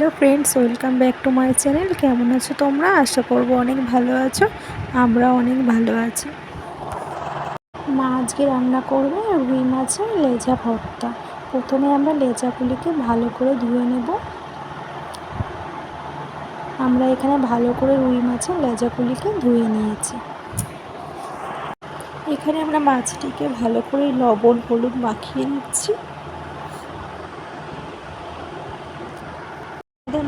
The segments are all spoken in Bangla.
Hello friends welcome back to my channel কেমন আছো তোমরা? আশা করব অনেক ভালো আছো। আমরা অনেক ভালো আছি। মা আজকে রান্না করবে রুই মাছের লেজা ভর্তা। প্রথমে আমরা লেজাগুলিকে ভালো করে ধুয়ে নেব। আমরা এখানে ভালো করে রুই মাছের লেজাগুলিকে ধুয়ে নিয়েছি। এখানে আমরা মাছটিকে ভালো করে লবণ, হলুদ মাখিয়ে নিচ্ছি।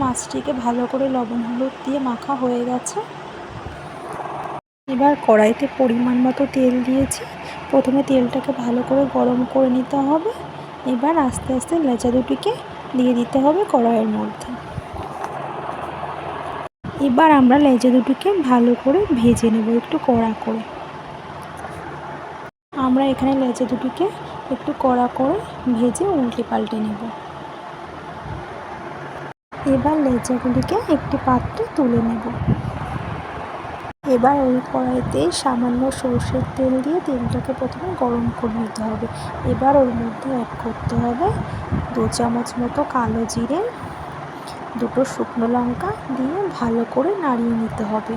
মাছটিকে ভালো করে লবণ হলুদ দিয়ে মাখা হয়ে গেছে। এবার কড়াইতে পরিমাণ মতো তেল দিয়েছি। প্রথমে তেলটাকে ভালো করে গরম করে নিতে হবে। এবার আস্তে আস্তে লেচা দুটিকে দিয়ে দিতে হবে কড়াইয়ের মধ্যে। এবার আমরা লেজা দুটিকে ভালো করে ভেজে নেব একটু কড়া করে। আমরা এখানে লেজা দুটিকে একটু কড়া করে ভেজে উল্টে পাল্টে নেব। এবার লেজাগুলিকে একটি পাত্রে তুলে নেব। এবার ওই কড়াইতে সামান্য সর্ষের তেল দিয়ে তেলটাকে প্রথমে গরম করে নিতে হবে। এবার ওর মধ্যে অ্যাড করতে হবে দু চামচ মতো কালো জিরে, দুটো শুকনো লঙ্কা দিয়ে ভালো করে নাড়িয়ে নিতে হবে।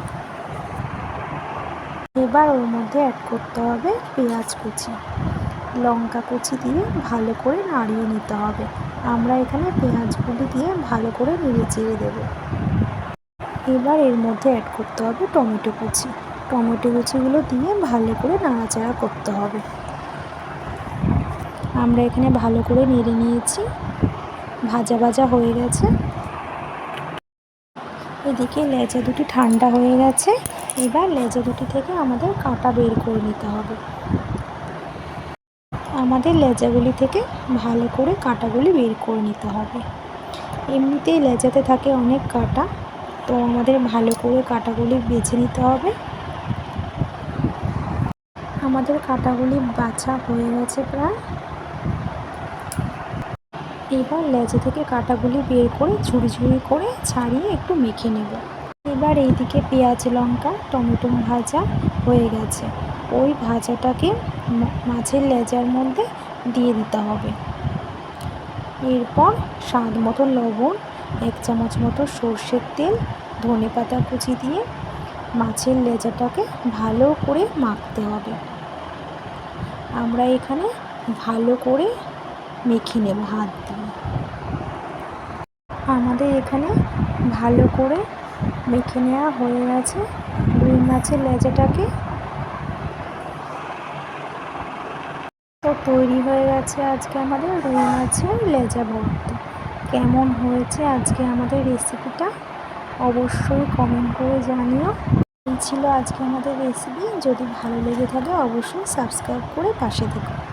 এবার ওর মধ্যে অ্যাড করতে হবে পেঁয়াজ কুচি। লঙ্কা কুচি দিয়ে ভালো করে নাড়িয়ে নিতে হবে। আমরা এখানে পেঁয়াজগুলি দিয়ে ভালো করে নেড়ে চেড়ে দেবো। এবার এর মধ্যে অ্যাড করতে হবে টমেটো কুচি। টমেটো কুচিগুলো দিয়ে ভালো করে নাড়াচাড়া করতে হবে। আমরা এখানে ভালো করে নেড়ে নিয়েছি। ভাজা ভাজা হয়ে গেছে। এদিকে লেজা দুটি ঠান্ডা হয়ে গেছে। এবার লেজা দুটি থেকে আমাদের কাঁটা বের করে নিতে হবে। আমাদের লেজাগুলি থেকে ভালো করে কাঁটাগুলি বের করে নিতে হবে। এমনিতেই লেজাতে থাকে অনেক কাঁটা, তো আমাদের ভালো করে কাঁটাগুলি বেছে নিতে হবে। আমাদের কাঁটাগুলি বাছা হয়ে গেছে প্রায়। এবার লেজা থেকে কাঁটাগুলি বের করে ঝুড়ি ঝুড়ি করে ছাড়িয়ে একটু মেখে নেব। এবার এইদিকে পেঁয়াজ, লঙ্কা, টমেটো ভাজা হয়ে গেছে। ওই ভাজাটাকে মাছের লেজার মধ্যে দিয়ে দিতে হবে। এরপর স্বাদ মতো লবণ, এক চামচ মতো সর্ষের তেল, ধনে পাতা কুচি দিয়ে মাছের লেজাটাকে ভালো করে মাখতে হবে। আমরা এখানে ভালো করে মেখে নেব হাত দিয়ে। আমাদের এখানে ভালো করে মেখে নেওয়া হয়ে গেছে। রুই মাছের লেজাটাকে তৈরি হয়ে গেছে আজকে আমাদের রুই মাছের লেজা ভর্তা। কেমন হয়েছে আজকে আমাদের রেসিপিটা অবশ্যই কমেন্ট করে জানিও। এই ছিল আজকে আমাদের রেসিপি যদি ভালো লেগে থাকে, অবশ্যই সাবস্ক্রাইব করে পাশে থেকো।